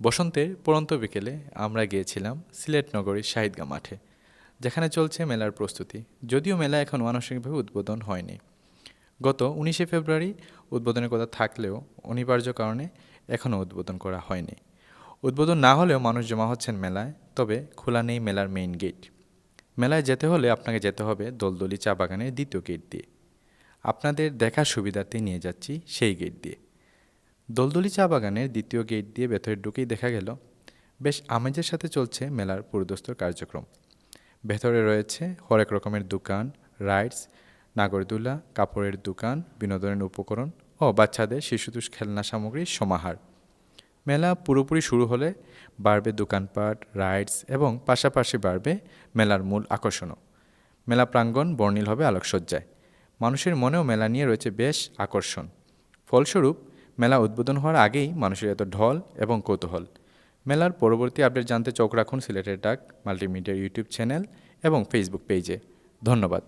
বসন্তের পরন্ত বিকেলে আমরা গিয়েছিলাম সিলেট নগরীর শাহিদগা মাঠে, যেখানে চলছে মেলার প্রস্তুতি। যদিও মেলা এখন আনুষ্ঠানিকভাবে উদ্বোধন হয়নি। গত উনিশে ফেব্রুয়ারি উদ্বোধনের কথা থাকলেও অনিবার্য কারণে এখনও উদ্বোধন করা হয়নি। উদ্বোধন না হলেও মানুষ জমা হচ্ছেন মেলায়, তবে খোলা নেই মেলার মেইন গেট মেলায় যেতে হলে আপনাকে যেতে হবে দলদলি চা বাগানের দ্বিতীয় গেট দিয়ে। আপনাদের দেখার সুবিধার্থে নিয়ে যাচ্ছি সেই গেট দিয়ে। দলদলি চা বাগানের দ্বিতীয় গেট দিয়ে ভেতরে ঢুকেই দেখা গেল, বেশ আমেজের সাথে চলছে মেলার পুরোদস্তুর কার্যক্রম। ভেতরে রয়েছে হরেক রকমের দোকান, রাইডস, নাগরদোলা, কাপড়ের দোকান, বিনোদনের উপকরণ ও বাচ্চাদের শিশুতোষ খেলনা সামগ্রীর সমাহার। মেলা পুরোপুরি শুরু হলে বাড়বে দোকানপাট, রাইডস এবং পাশাপাশি বাড়বে মেলার মূল আকর্ষণও। মেলা প্রাঙ্গণ বর্ণিল হবে আলোকসজ্জায়। মানুষের মনেও মেলা নিয়ে রয়েছে বেশ আকর্ষণ। ফলস্বরূপ মেলা উদ্বোধন হওয়ার আগেই মানুষের এত ঢল এবং কৌতূহল। মেলার পরবর্তী আপডেট জানতে চোখ রাখুন সিলেটের ডাক মাল্টিমিডিয়ার ইউটিউব চ্যানেল এবং ফেসবুক পেজে ধন্যবাদ।